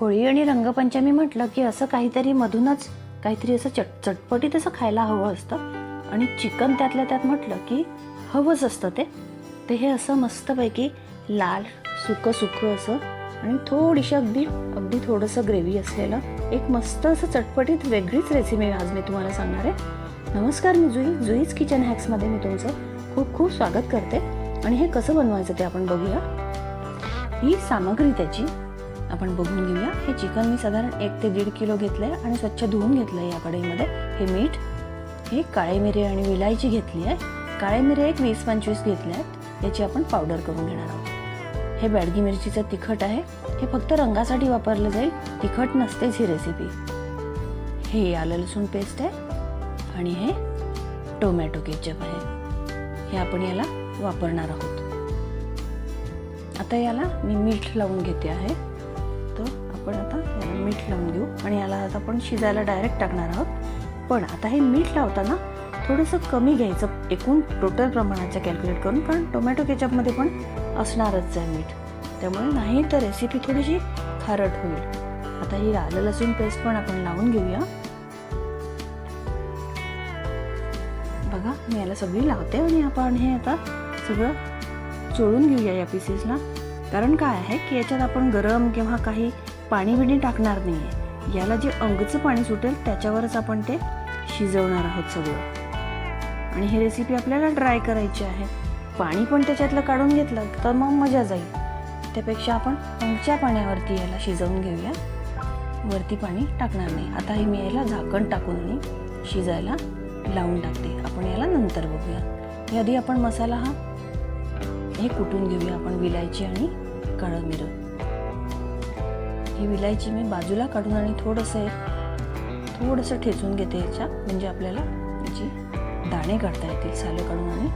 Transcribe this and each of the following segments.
होळी आणि रंगपंचमी म्हटलं की असं काहीतरी मधूनच काहीतरी असं चट चटपटीत असं खायला हवं असतं. आणि चिकन त्यातल्या त्यात म्हटलं की हवंच असतं ते. ते हे असं मस्तपैकी लाल सुकं सुकं असं आणि थोडीशी अगदी अगदी थोडंसं ग्रेव्ही असलेलं एक मस्त असं चटपटीत वेगळीच रेसिपी आज मी तुम्हाला सांगणार आहे. नमस्कार मी जुई जुईज किचन हॅक्समध्ये मी तुमचं खूप खूप स्वागत करते. आणि हे कसं बनवायचं ते आपण बघूया. ही सामग्री त्याची आपण बघून घेऊया. हे चिकन मी साधारण एक ते दीड किलो घेतलंय आणि स्वच्छ धुवून घेतलंय या कढईमध्ये. हे मीठ हे काळे मिरे आणि विलायची घेतली आहे. काळे मिरे एक वीस पंचवीस घेतले आहेत. याची आपण पावडर करून घेणार आहोत. हे बॅडगी मिरचीचं तिखट आहे. हे फक्त रंगासाठी वापरलं जाईल. तिखट नसतेच ही रेसिपी हे आलं लसूण पेस्ट आहे आणि हे टोमॅटो केचप आहे. हे आपण याला वापरणार आहोत. आता याला मी मीठ लावून घेते आहे. आपण आता याला मीठ लावून घेऊ आणि याला आता आपण शिजायला डायरेक्ट टाकणार आहोत. पण आता हे मीठ लावताना थोडंसं कमी घ्यायचं एकूण टोटल प्रमाणाचं कॅल्क्युलेट करून कारण टोमॅटो केचपमध्ये पण असणारच आहे मीठ. त्यामुळे नाही तर रेसिपी थोडीशी खारट होईल. आता ही आलं लसूण पेस्ट पण आपण लावून घेऊया. बघा मी याला सगळी लावते आणि आपण हे आता सगळं चोळून घेऊया या पीसेसला कारण काय आहे की याच्यात आपण गरम किंवा काही पाणी बिणी टाकणार नाही आहे याला जे अंगचं पाणी सुटेल त्याच्यावरच आपण ते शिजवणार आहोत सगळं. आणि ही रेसिपी आपल्याला ड्राय करायची आहे. पाणी पण त्याच्यातलं काढून घेतलं तर मग मजा जाईल. त्यापेक्षा आपण अंगच्या पाण्यावरती याला शिजवून घेऊया. वरती पाणी टाकणार नाही. आता हे मी याला झाकण टाकून आणि शिजायला लावून टाकते. आपण याला नंतर बघूया. याआधी आपण मसाला हा हे कुटून घेऊया. आपण विलायची आणि काळं मिरं ही विलायची मी बाजूला काढून आणि थोडंसं थोडंसं ठेचून घेते याच्या म्हणजे आपल्याला याची दाणे काढता येतील सालं काढून आणि.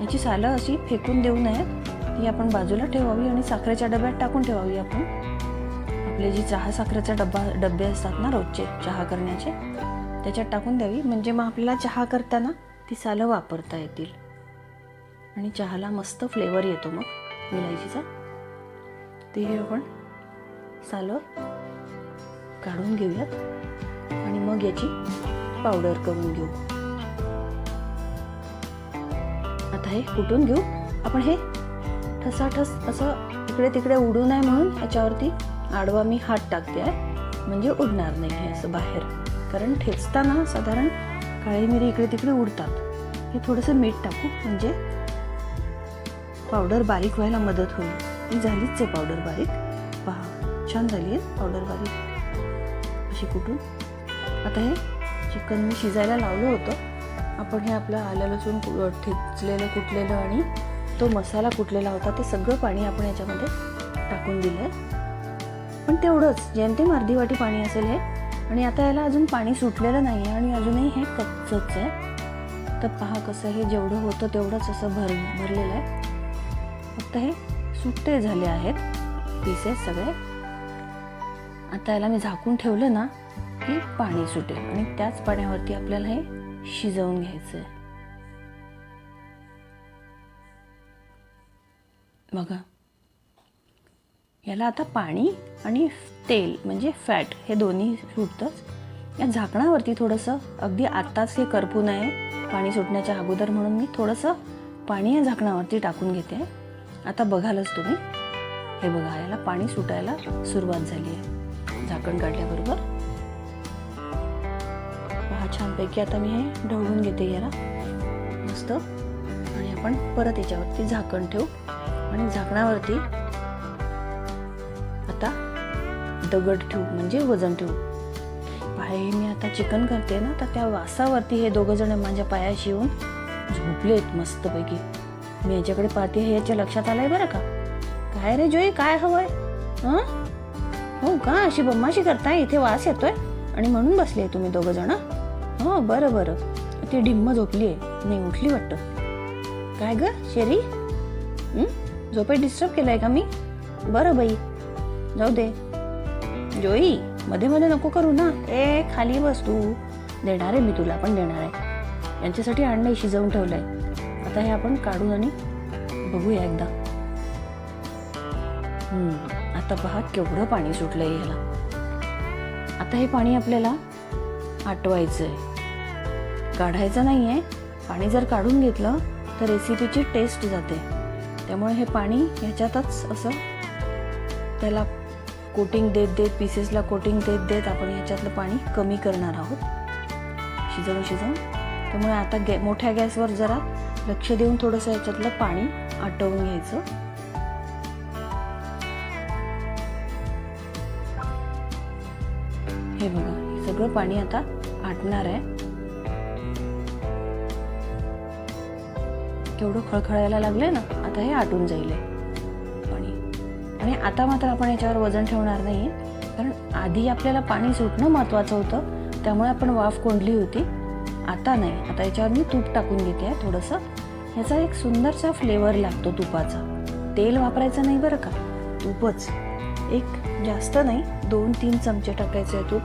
याची सालं अशी फेकून देऊ नयेत. ती आपण बाजूला ठेवावी आणि साखरेच्या डब्यात टाकून ठेवावी आपण. आपले जी चहा साखरेचा डब्बा डबे असतात ना रोजचे चहा करण्याचे त्याच्यात टाकून द्यावी. म्हणजे मग आपल्याला चहा करताना ती सालं वापरता येतील. आणि चहाला मस्त फ्लेवर येतो मग विलायचीचा. ते हे आपण सालं काढून घेऊयात आणि मग याची पावडर करून घेऊ. आता हे कुटून घेऊ. आपण हे ठसाठस असं इकडे तिकडे उडू नये म्हणून याच्यावरती आडवा मी हात टाकते आहे म्हणजे उडणार नाही हे असं बाहेर. कारण ठेचताना साधारण काळी मिरी इकडे तिकडे उडतात. हे थोडंसं मीठ टाकू म्हणजे पावडर बारीक व्हायला मदत होईल. ही झालीच आहे पावडर बारीक. पहा छान झाली आहे पावडर बारीक. अशी कुठून? आता हे चिकन मी शिजायला लावलं होतं. आपण हे आपलं आलं लसूण कु- ठेचलेलं कुटलेलं आणि तो मसाला कुटलेला होता ते सगळं पाणी आपण याच्यामध्ये टाकून दिलं आहे पण तेवढंच जेमतेम अर्धी वाटी पाणी असेल हे. आणि आता याला अजून पाणी सुटलेलं नाही आहे आणि अजूनही हे कच्चंच आहे. तर पहा कसं हे जेवढं होतं तेवढंच असं भर भरलेलं आहे. फक्त हे सुट्टे झाले आहेत. पीसेस सगळे. आता याला मी झाकून ठेवलं ना की पाणी सुटेल आणि त्याच पाण्यावरती आपल्याला हे शिजवून घ्यायचं आहे. बघा. याला आता पाणी आणि तेल म्हणजे फॅट हे दोन्ही सुटतंच. या झाकणावरती थोडंसं अगदी आत्ताच हे करपू नये. पाणी सुटण्याच्या अगोदर म्हणून मी थोडंसं पाणी या झाकणावरती टाकून घेते. आता बघालच तुम्ही. हे बघा याला पाणी सुटायला सुरुवात झाली आहे. झाकण काढल्याबरोबर. छानपैकी आता मी हे ढवळून घेते याला. मस्त. आणि आपण परत याच्यावरती झाकण ठेवू. आणि झाकणावरती आता दगड ठेवू म्हणजे वजन ठेवू. पाय मी आता चिकन करते ना तर त्या वासावरती हे दोघं जण माझ्या पायाशी येऊन झोपलेत मस्तपैकी. मी याच्याकडे पाहते हे याच्या लक्षात आलंय बरं का? काय रे जोई काय हवंय? हं? हो का? अशी बम्माशी करताय? इथे वास येतोय? आणि म्हणून बसले तुम्ही दोघं जण? हो बरं बरं. ती डिम्म झोपली आहे नाही उठली वाटतं. काय ग शेरी? हं? झोपेत डिस्टर्ब केलंय का मी? बरं बाई. जाऊ दे. जोई मध्ये मध्ये नको करू ना. ए खाली बस तू. देणार आहे मी तुला पण देणार आहे. यांच्यासाठी आणलंय शिजवून ठेवलंय. आता हे आपण काढू आणि बघूया एकदा. हम्म, आता पहा केवढं पाणी सुटलं आहे ह्याला आता हे पाणी आपल्याला आटवायचं आहे काढायचं नाही आहे पाणी जर काढून घेतलं तर रेसिपीची टेस्ट जाते. त्यामुळे हे पाणी ह्याच्यातच असं त्याला कोटिंग देत देत पीसेसला कोटिंग देत देत आपण ह्याच्यातलं पाणी कमी करणार आहोत. शिजवून शिजवून त्यामुळे आता गॅ मोठ्या गॅसवर जरा लक्ष देऊन थोडंसं याच्यातलं पाणी आटवून घ्यायचं. हे बघा हे सगळं पाणी आता आटणार आहे. केवढं खळखळायला लागलंय ना आता हे आटून जाईल पाणी. आणि आता मात्र आपण याच्यावर वजन ठेवणार नाही कारण आधी आपल्याला पाणी सुटणं महत्त्वाचं होतं त्यामुळे आपण वाफ कोंडली होती. आता नाही आता याच्यावर मी तूप टाकून घेते आहे थोडंसं ह्याचा एक सुंदरसा फ्लेवर लागतो तुपाचा. तेल वापरायचं नाही बरं का? तूपच. एक जास्त नाही दोन तीन चमचे टाकायचे आहे तूप.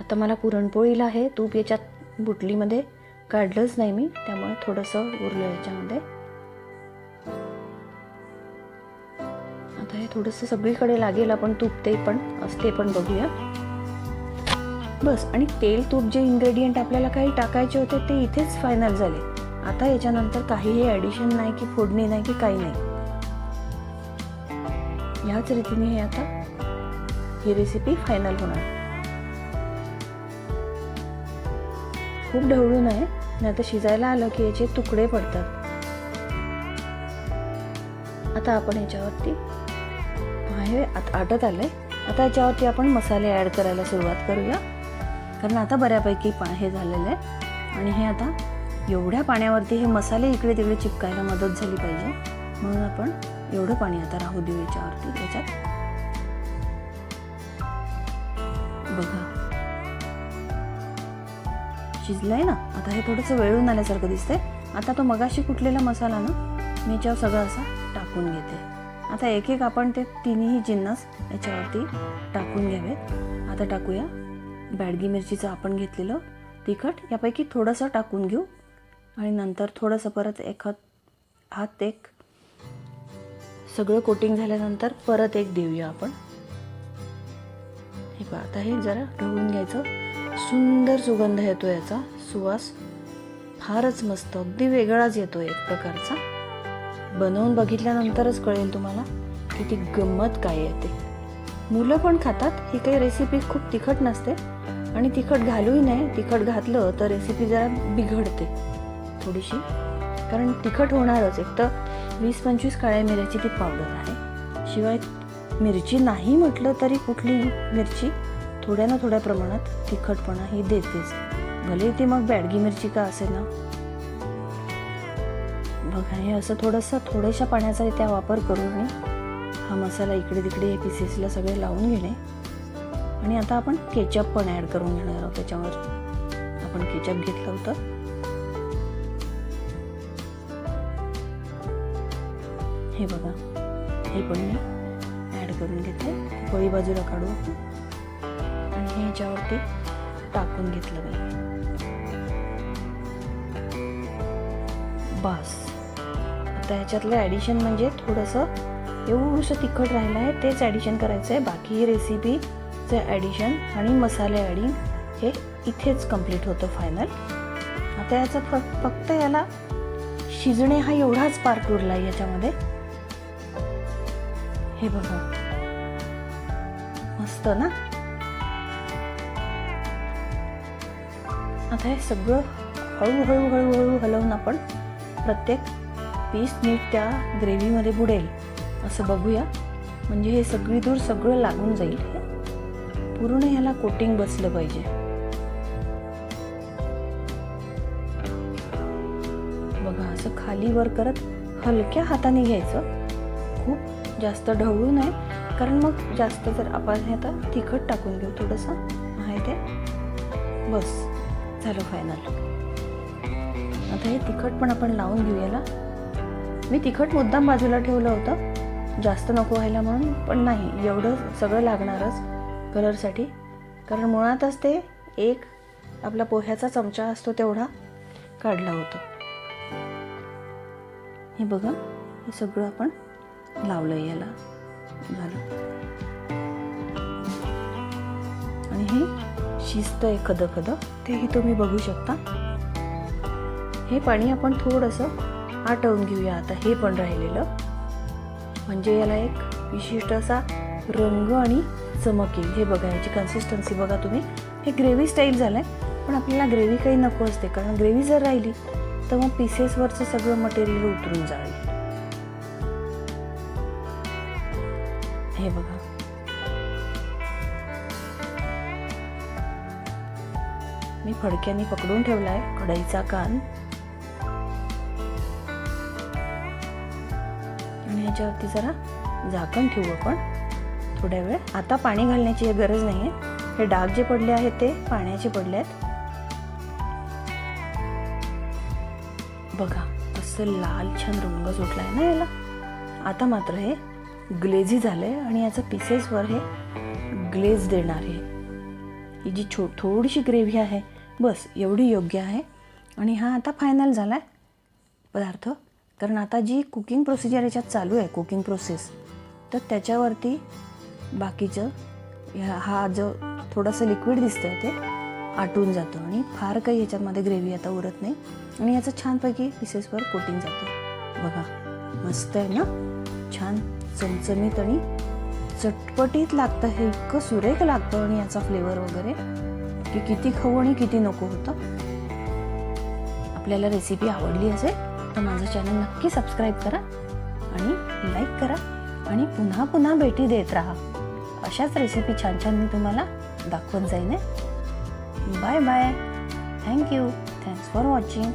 आता मला पुरणपोळीला आहे तूप याच्यात बुटलीमध्ये काढलंच नाही मी त्यामुळे थोडंसं उरलं याच्यामध्ये. आता हे थोडंसं सगळीकडे लागेल आपण तूप ते पण असते पण बघूया. बस आणि तेल तूप जे इन्ग्रेडियंट आपल्याला काही टाकायचे होते ते इथेच फायनल झाले. आता याच्यानंतर काहीही ॲडिशन नाही की फोडणी नाही की काही नाही. ह्याच रीतीने हे आता ही रेसिपी फायनल होणार. खूप ढवळू नये नाही शिजायला आलं की याचे तुकडे पडतात. आता आपण याच्यावरती हे आत- आटत आलंय. आता याच्यावरती आपण मसाले ॲड करायला सुरुवात करूया. कारण आता बऱ्यापैकी पा हे झालेलं आहे. आणि हे आता एवढ्या पाण्यावरती हे मसाले इकडे तिकडे चिपकायला मदत झाली पाहिजे. म्हणून आपण एवढं पाणी आता राहू देऊ याच्यावरती त्याच्यात. बघा. शिजलंय ना? आता हे थोडंसं वेळून आल्यासारखं दिसतंय. आता तो मगाशी कुठलेला मसाला ना मी याच्यावर सगळं असा टाकून घेते. आता एक एक आपण ते तिन्ही जिन्नस याच्यावरती टाकून घ्यावेत. आता टाकूया. बॅडगी मिरचीचं आपण घेतलेलं. तिखट यापैकी थोडंसं टाकून घेऊ. आणि नंतर थोडंसं परत एक हात एक सगळं कोटिंग झाल्यानंतर परत एक देऊया आपण. हे पहा आता हे जरा ढवळून घ्यायचं. सुंदर सुगंध येतो याचा. सुवास फारच मस्त अगदी वेगळाच येतो एक प्रकारचा. बनवून बघितल्यानंतरच कळेल तुम्हाला की ती गंमत काय येते मुलं पण खातात. ही काही रेसिपी खूप तिखट नसते. आणि तिखट घालूही नाही तिखट घातलं तर रेसिपी जरा बिघडते थोडीशी. कारण तिखट होणारच. एक तर वीस पंचवीस काळ्या मिऱ्याची ती पावडर आहे. शिवाय मिरची नाही म्हटलं तरी कुठली मिरची थोड्या ना थोड्या प्रमाणात तिखटपणा ही देतेच. भले ती मग बॅडगी मिरची का असे ना. बघा हे असं थोडंसं थोड्याशा पाण्याचा त्या वापर करून हा मसाला इकडे तिकडे पीसेसला सगळे लावून घेणे. आणि आता आपण केचप पण ॲड करून घेणार आहोत त्याच्यावर. आपण केचप घेतलं होतं. हे बघा. हे पण मी ॲड करून घेते. पोळी बाजूला काढू आणि हे ह्याच्यावरती टाकून घेतलं मी बस. आता ह्याच्यातलं ॲडिशन म्हणजे थोडंसं एवढंसं तिखट राहिलं आहे तेच ॲडिशन करायचं आहे बाकी ही रेसिपीचं ॲडिशन आणि मसाले ॲडिंग हे इथेच कंप्लीट होतं फायनल आता याचं फक्त फक्त याला शिजणे हा एवढाच पार्ट उरला आहे याच्यामध्ये. हे बघा. मस्त ना? आता हे सगळं हळूहळू हळूहळू हलवून आपण प्रत्येक पीस नीट त्या ग्रेव्हीमध्ये बुडेल. असं बघूया. म्हणजे हे सगळी दूर सगळं लागून जाईल हे. पूर्ण ह्याला कोटिंग बसलं पाहिजे. बघा असं खाली वर करत हलक्या हाताने घ्यायचं. खूप जास्त ढवळू नये. कारण मग जास्त जर आपण हे आता तिखट टाकून घेऊ थोडंसं आहे ते. बस झालं फायनल आता हे तिखट पण आपण लावून घेऊ याला मी तिखट मुद्दाम बाजूला ठेवलं होतं. जास्त नको व्हायला म्हणून पण नाही एवढं सगळं लागणारच कलरसाठी. कारण मुळातच ते एक आपला पोह्याचा चमचा असतो तेवढा काढला होता. हे बघा हे सगळं आपण लावलं याला. झालं. आणि हे शिजतंय खदं खद तेही तुम्ही बघू शकता. हे पाणी आपण थोडंसं आटवून घेऊया आता हे पण राहिलेलं. म्हणजे याला एक विशिष्ट असा रंग आणि चमक येईल. हे बघा याची कन्सिस्टन्सी बघा तुम्ही. हे ग्रेव्ही स्टाईल झालं आहे पण आपल्याला ग्रेव्ही काही नको असते. कारण ग्रेव्ही जर राहिली तर मग पीसेसवरचं सगळं मटेरियल उतरून जाईल. हे बघा. मी फडक्याने पकडून ठेवला आहे कढईचा कान. ह्याच्यावरती जरा झाकण ठेवू आपण. थोड्या वेळ. आता पाणी घालण्याची गरज नाही आहे हे डाग जे पडले आहेत ते पाण्याचे पडले आहेत. बघा असं लाल छान रंग सुटलाय ना याला. आता मात्र हे ग्लेझी झालंय आणि याचं पीसेसवर हे ग्लेज देणार आहे. ही जी छो थोडीशी ग्रेव्ही आहे बस एवढी योग्य आहे. आणि हा आता फायनल झाला आहे पदार्थ कारण आता जी कुकिंग प्रोसिजर याच्यात चालू आहे कुकिंग प्रोसेस तर त्याच्यावरती बाकीचं ह्या- हा जो थोडंसं लिक्विड दिसतंय ते आटून जातं आणि फार काही ह्याच्यामध्ये ग्रेव्ही आता उरत नाही. आणि याचं छानपैकी पिसेसवर कोटिंग जातं. बघा मस्त आहे ना? छान चमचमीत आणि चटपटीत लागतं हे इतकं सुरेख लागतं आणि याचा फ्लेवर वगैरे की किती खाऊ आणि किती नको होतं. आपल्याला रेसिपी आवडली असेल तर माझं चॅनल नक्की सबस्क्राईब करा आणि लाईक करा आणि पुन्हा पुन्हा भेटी देत राहा. अशाच रेसिपी छान छान मी तुम्हाला दाखवत जाईन bye bye. Thank you thanks for watching